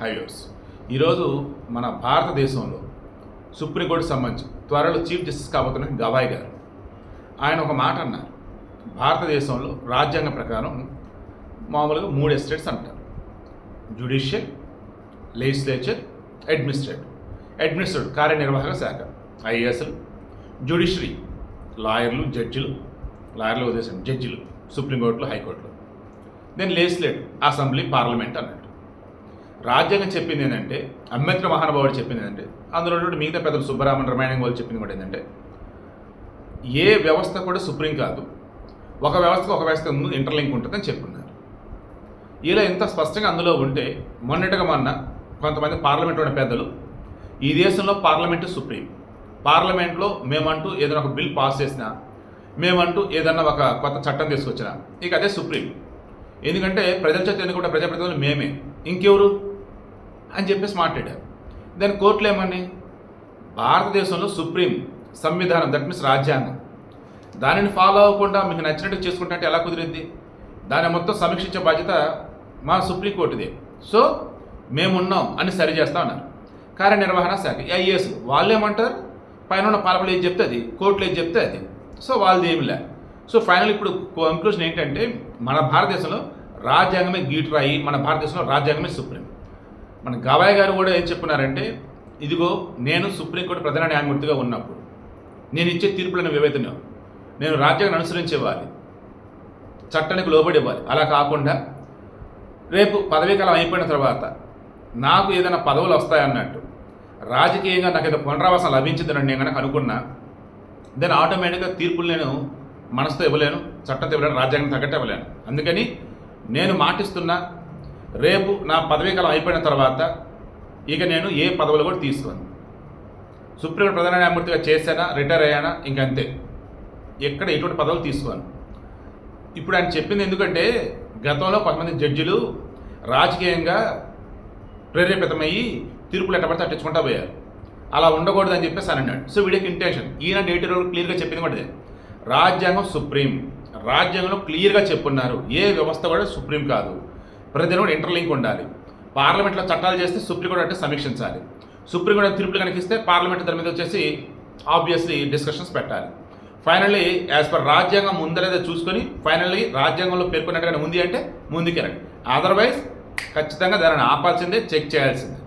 హైడోర్స్. ఈరోజు మన భారతదేశంలో సుప్రీంకోర్టు సంబంధించి త్వరలో చీఫ్ జస్టిస్ కాబోతున్న గవాయ్ గారు. ఆయన ఒక మాట అన్నారు. భారతదేశంలో రాజ్యాంగ ప్రకారం మామూలుగా మూడు ఎస్టేట్స్ అంటారు. Judicial legislature administrative. అడ్మినిస్ట్రేటివ్ కార్యనిర్వాహక శాఖ ఐఏఎస్లు. జ్యుడిషియరీ లాయర్లు జడ్జిలు. లాయర్లు ఉద్దేశం జడ్జిలు సుప్రీంకోర్టులో హైకోర్టులో. దెన్ లెజిస్లేటివ్ అసెంబ్లీ పార్లమెంట్ అన్నట్టు. రాజ్యాంగం చెప్పింది ఏంటంటే అంబేద్కర్ మహానుభావుడు చెప్పింది ఏంటంటే అందులో ఉన్నటువంటి మిగతా పెద్దలు సుబ్బరామన్ రమాయణం వాళ్ళు చెప్పింది కూడా ఏంటంటే ఏ వ్యవస్థ కూడా సుప్రీం కాదు. ఒక వ్యవస్థకు ఒక వ్యవస్థ ముందు ఇంటర్లింక్ ఉంటుందని చెప్పున్నారు ఇలా ఇంత స్పష్టంగా అందులో ఉంటే మొన్నటిగా మొన్న కొంతమంది పార్లమెంట్ ఉన్న పెద్దలు ఈ దేశంలో పార్లమెంటు సుప్రీం పార్లమెంట్లో మేమంటూ ఏదైనా ఒక బిల్ పాస్ చేసినా మేమంటూ ఏదన్నా ఒక కొత్త చట్టం తీసుకొచ్చినా ఇక అదే సుప్రీం ఎందుకంటే ప్రజల చేత ఎన్నుకుంటే ప్రజాప్రతినిధులు మేమే. ఇంకెవరు? అని చెప్పేసి మాట్లాడారు. దాని కోర్టులు ఏమని భారతదేశంలో సుప్రీం సంవిధానం దట్ మీన్స్ రాజ్యాంగం. దానిని ఫాలో అవ్వకుండా మీకు నచ్చినట్టు చేసుకుంటే ఎలా కుదిరింది దాన్ని మొత్తం సమీక్షించే బాధ్యత మా సుప్రీంకోర్టుదే సో మేమున్నాం అని సరి చేస్తా ఉన్నారు కార్యనిర్వహణ శాఖ ఐఏఎస్ వాళ్ళు ఏమంటారు? పైన ఉన్న పాలకులు ఏది చెప్తే అది కోర్టులు ఏది చెప్తే అది. సో వాళ్ళది ఏమి లే. సో ఫైనల్ ఇప్పుడు కంక్లూజన్ ఏంటంటే మన భారతదేశంలో రాజ్యాంగమే గీటురాయి మన భారతదేశంలో రాజ్యాంగమే సుప్రీం. మన గవాయ్ గారు కూడా ఏం చెప్పున్నారంటే ఇదిగో నేను సుప్రీంకోర్టు ప్రధాన న్యాయమూర్తిగా ఉన్నప్పుడు నేను ఇచ్చే తీర్పులను ఏవైతున్నాయో నేను రాజ్యాంగం అనుసరించేవాలి చట్టానికి లోబడి ఇవ్వాలి అలా కాకుండా రేపు పదవీ కాలం అయిపోయిన తర్వాత నాకు ఏదైనా పదవులు వస్తాయన్నట్టు రాజకీయంగా నాకు ఏదో పునరావాసం లభించిందని నేను కనుక అనుకున్నా దెన్ ఆటోమేటిక్గా తీర్పులు నేను మనసుతో ఇవ్వలేను చట్టంతో ఇవ్వలేను రాజ్యాంగం తగ్గట్టు ఇవ్వలేను. అందుకని నేను మాటిస్తున్నా రేపు నా పదవీ కాలం అయిపోయిన తర్వాత ఇక నేను ఏ పదవులు కూడా తీసుకోను. సుప్రీం ప్రధాన న్యాయమూర్తిగా చేశానా రిటైర్ అయ్యానా ఇంకంతే. ఎక్కడ ఎటువంటి పదవులు తీసుకోను. ఇప్పుడు ఆయన చెప్పింది ఎందుకంటే గతంలో కొంతమంది జడ్జిలు రాజకీయంగా ప్రేరేపితమయ్యి తీర్పులు ఎట్టబడితే అట్టించుకుంటా పోయారు. అలా ఉండకూడదు అని చెప్పేసి అని అన్నాడు. సో వీడికి ఇంటెన్షన్. ఈయన డేట్ క్లియర్గా చెప్పింది కూడా రాజ్యాంగం సుప్రీం. రాజ్యాంగంలో క్లియర్గా చెప్పున్నారు. ఏ వ్యవస్థ కూడా సుప్రీం కాదు. ప్రతిదిన కూడా ఇంటర్లింక్ ఉండాలి. పార్లమెంట్లో చట్టాలు చేస్తే సుప్రీంకోర్టు అంటే సమీక్షించాలి. సుప్రీంకోర్టు తీర్పులు కనిపిస్తే పార్లమెంట్ దాని మీద వచ్చేసి ఆబ్వియస్లీ డిస్కషన్స్ పెట్టాలి. ఫైనల్లీ యాజ్ పర్ రాజ్యాంగం ముందరేదో చూసుకొని ఫైనల్లీ రాజ్యాంగంలో పేర్కొన్నట్టుగానే ఉంది అంటే ముందుకెళ్ళండి. అదర్వైజ్ ఖచ్చితంగా దానిని ఆపాల్సిందే చెక్ చేయాల్సిందే.